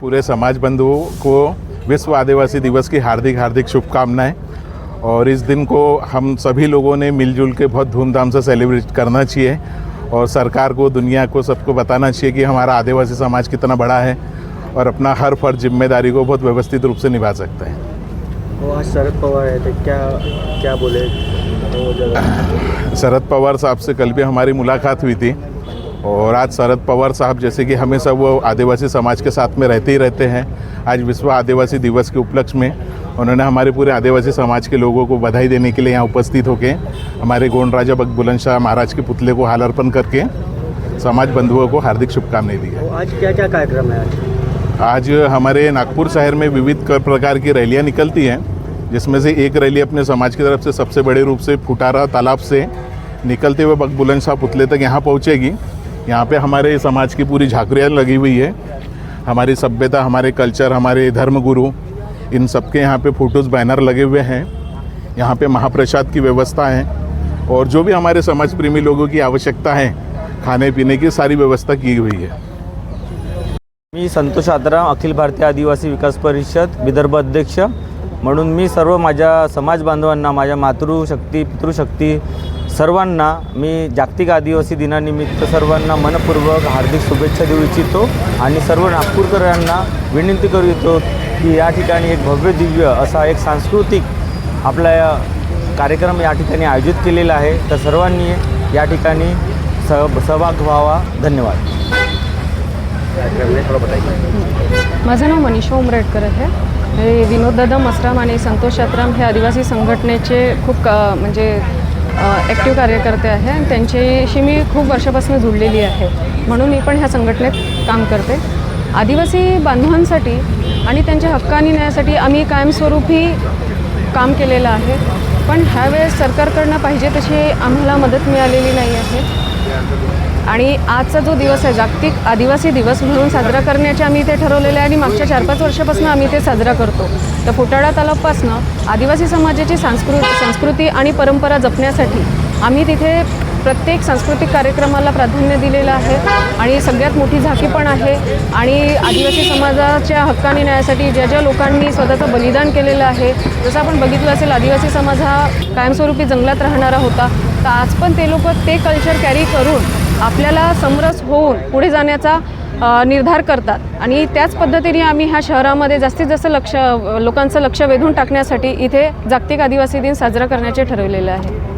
पूरे समाज बंधुओं को विश्व आदिवासी दिवस की हार्दिक हार्दिक शुभकामनाएँ। और इस दिन को हम सभी लोगों ने मिलजुल के बहुत धूमधाम से सेलिब्रेट करना चाहिए। और सरकार को दुनिया को सबको बताना चाहिए कि हमारा आदिवासी समाज कितना बड़ा है और अपना हर फ़र्ज़ ज़िम्मेदारी को बहुत व्यवस्थित रूप से निभा सकते हैं। शरद पवार आए थे क्या क्या बोले? शरद पवार साहब से कल भी हमारी मुलाकात हुई थी। और आज शरद पवार साहब जैसे कि हमेशा वो आदिवासी समाज के साथ में रहते ही रहते हैं आज विश्व आदिवासी दिवस के उपलक्ष्य में उन्होंने हमारे पूरे आदिवासी समाज के लोगों को बधाई देने के लिए यहाँ उपस्थित होकर हमारे गोंड राजा बक बुलंद शाह महाराज के पुतले को हाल अर्पण करके समाज बंधुओं को हार्दिक शुभकामनाएँ दी है। आज क्या क्या कार्यक्रम है आज? हमारे नागपुर शहर में विविध प्रकार की रैलियाँ निकलती हैं जिसमें से एक रैली अपने समाज की तरफ़ से सबसे बड़े रूप से फुटारा तालाब से निकलते हुए बक बुलंद शाह पुतले तक यहाँ पहुँचेगी। यहाँ पे हमारे समाज की पूरी झांकरियाँ लगी हुई है। हमारी सभ्यता, हमारे कल्चर, हमारे धर्मगुरु, इन सबके यहाँ पे फ़ोटोज़, बैनर लगे हुए हैं। यहाँ पे महाप्रसाद की व्यवस्था है और जो भी हमारे समाज प्रेमी लोगों की आवश्यकता है, खाने पीने की सारी व्यवस्था की हुई है। मी संतोष आत्राम अखिल भारतीय आदिवासी विकास परिषद, विदर्भ अध्यक्ष। म्हणून मी सर्व माझ्या समाज बांधवांना, माझ्या मातृशक्ती, पितृशक्ती सर्वांना मी जागतिक आदिवासी दिनानिमित्त सर्वांना मनपूर्वक हार्दिक शुभेच्छा देऊ इच्छितो आणि सर्व नागपूरकरांना विनंती करू इच्छितो की या ठिकाणी एक भव्य दिव्य असा एक सांस्कृतिक आपला कार्यक्रम या ठिकाणी आयोजित केलेला आहे. तर सर्वांनी या ठिकाणी सह सहभाग व्हावा. धन्यवाद. माझं नाव मनीषा उमरेडकर आहे. हे विनोददादा मसराम आणि संतोष यात्राम हे आदिवासी संघटनेचे खूप म्हणजे ॲक्टिव्ह कार्यकर्ते आहे. आणि त्यांच्याशी मी खूप वर्षापासून जुळलेली आहे. म्हणून मी पण ह्या संघटनेत काम करते. आदिवासी बांधवांसाठी आणि त्यांच्या हक्कानी न्यायासाठी आम्ही कायमस्वरूपी काम केलेलं आहे. पण ह्यावेळेस सरकारकडनं पाहिजे तशी आम्हाला मदत मिळालेली नाही आहे. आणि आजचा जो दिवस आहे जागतिक आदिवासी दिवस म्हणून साजरा करण्याचे आम्ही इथे ठरवलेलं आहे आणि मागच्या चार पाच वर्षापासून आम्ही ते साजरा करतो. तर फुटाळा तलावपासनं आदिवासी समाजाची सांस्कृ संस्कृती आणि परंपरा जपण्यासाठी आम्ही तिथे प्रत्येक सांस्कृतिक कार्यक्रमाला प्राधान्य दिलेलं आहे आणि सगळ्यात मोठी झाकी पण आहे आणि आदिवासी समाजाच्या हक्काने न्यायासाठी ज्या ज्या लोकांनी स्वतःचं बलिदान केलेलं आहे जसं आपण बघितलं असेल आदिवासी समाज हा कायमस्वरूपी जंगलात राहणारा होता. तर आज पण ते लोक ते कल्चर कॅरी करून आपल्याला समरस होऊन पुढे जाण्याचा निर्धार करतात. आणि त्याच पद्धतीने आम्ही ह्या शहरामध्ये जास्तीत जास्त लक्ष लोकांचं लक्ष वेधून टाकण्यासाठी इथे जागतिक आदिवासी दिन साजरा करण्याचे ठरवलेलं आहे.